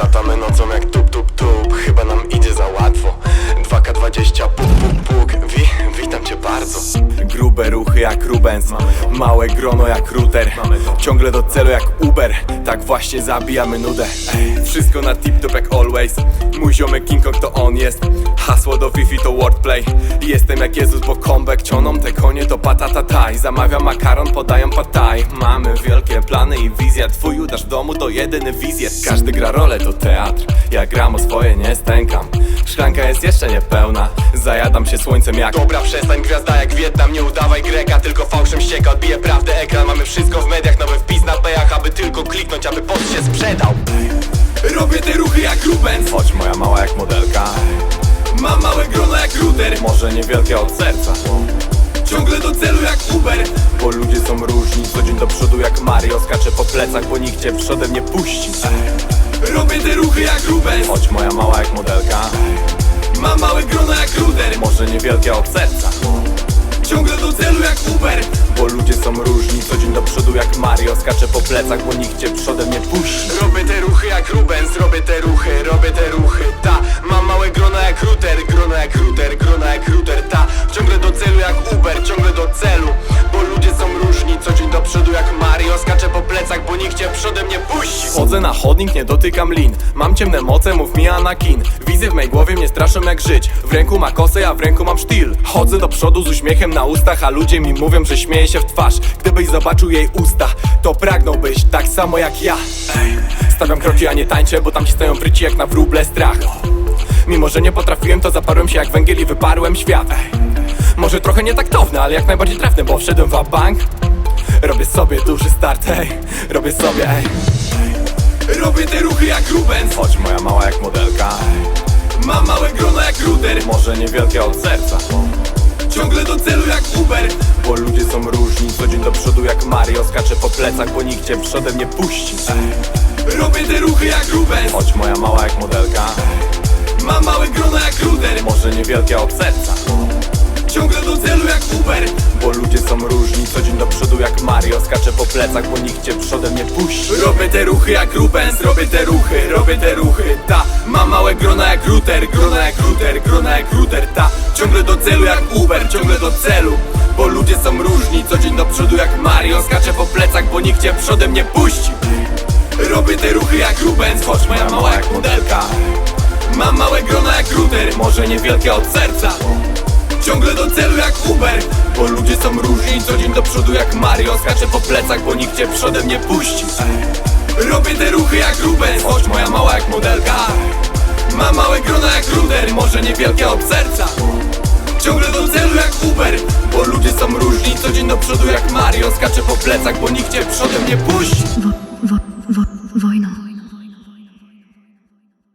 Latamy nocą jak tup tup tup. Chyba nam idzie za łatwo. 2K20 puk puk puk. Wi, witam cię bardzo Grube ruchy jak Rubens. Małe grono jak router. Ciągle do celu jak Uber. Tak właśnie zabijamy nudę. Wszystko na tip top jak always. Mój ziomek King Kong to on jest. Hasło do Fifi to wordplay. Jestem jak Jezus, bo comeback Cioną te konie. To patata taj. Zamawiam makaron, podają pataj. Mamy wielkie plany i wizja. Twój udasz w domu to jedyny wizjer. Każdy gra rolę to teatr Ja gram o swoje, nie stękam. Szklanka jest jeszcze niepełna. Zajadam się słońcem jak Dobra, przestań gwiazda jak Wietnam. Nie udawaj Greka, tylko fałszem ścieka Odbije prawdę ekran, mamy wszystko w mediach. Nowy wpis na pejach, aby tylko kliknąć Aby post się sprzedał. Robię te ruchy jak Rubens. Chodź moja mała jak modelka. Mam małe grono jak router. Może niewielkie od serca. Ciągle do celu jak Uber do przodu jak Mario Skaczę po plecach, bo nikt cię przodem nie puści. Robię te ruchy jak Rubens. Chodź moja mała jak modelka. Mam małe grono jak router Może niewielkie od serca. Ciągle do celu jak Uber. Bo ludzie są różni, co dzień do przodu jak Mario Skaczę po plecach, bo nikt cię przodem nie puści. Robię te ruchy jak Rubens, robię te ruchy, robię te ruchy, ta. Mam małe grono jak router, grono jak router, grono jak router, ta. Ciągle do celu jak Uber, ciągle do celu przodu jak Mario. Skaczę po plecach, bo nikt cię przodem nie puści Chodzę na chodnik, nie dotykam lin. Mam ciemne moce, mów mi Anakin. Wizje w mej głowie mnie straszą jak żyć. W ręku ma kosę, a w ręku mam sztil Chodzę do przodu z uśmiechem na ustach A ludzie mi mówią, że śmieję się w twarz. Gdybyś zobaczył jej usta To pragnąłbyś tak samo jak ja. Stawiam kroki, a nie tańczę Bo tam ci stoją fryci jak na wróble strach. Mimo, że nie potrafiłem, to zaparłem się jak węgiel i wyparłem świat. Może trochę nietaktowne, ale jak najbardziej trafne Bo wszedłem w bank Robię sobie duży start, ej. Robię sobie, ej. Robię te ruchy jak Rubens. Chodź moja mała jak modelka Mam małe grono jak router. Może niewielkie od serca. Ciągle do celu jak Uber. Bo ludzie są różni Co dzień do przodu jak Mario. Skaczę po plecach, bo nikt cię przodem nie puści Robię te ruchy jak Rubens. Chodź moja mała jak modelka Mam małe grono jak router. Może niewielkie od serca jak Mario Skaczę po plecach, bo nikt cię przodem nie puści. Robię te ruchy jak Rubens, robię te ruchy, robię te ruchy, ta Mam małe grona jak router, grona jak router, grona jak router, ta Ciągle do celu jak Uber, ciągle do celu Bo ludzie są różni, co dzień do przodu jak Mario Skaczę po plecach, bo nikt cię przodem nie puści. Robię te ruchy jak Rubens, chodź moja mała jak modelka. Mam małe grona jak router, może niewielkie od serca Ciągle do celu jak Uber Bo ludzie są różni, co dzień do przodu jak Mario. Skaczę po plecach, bo nikt cię przodem nie puści. Robię te ruchy jak Rubens Chodź moja mała jak modelka. Mam małe grona jak ruder Może niewielkie od serca. Ciągle do celu jak Uber Bo ludzie są różni, co dzień do przodu jak Mario. Skaczę po plecach, bo nikt cię przodem nie puści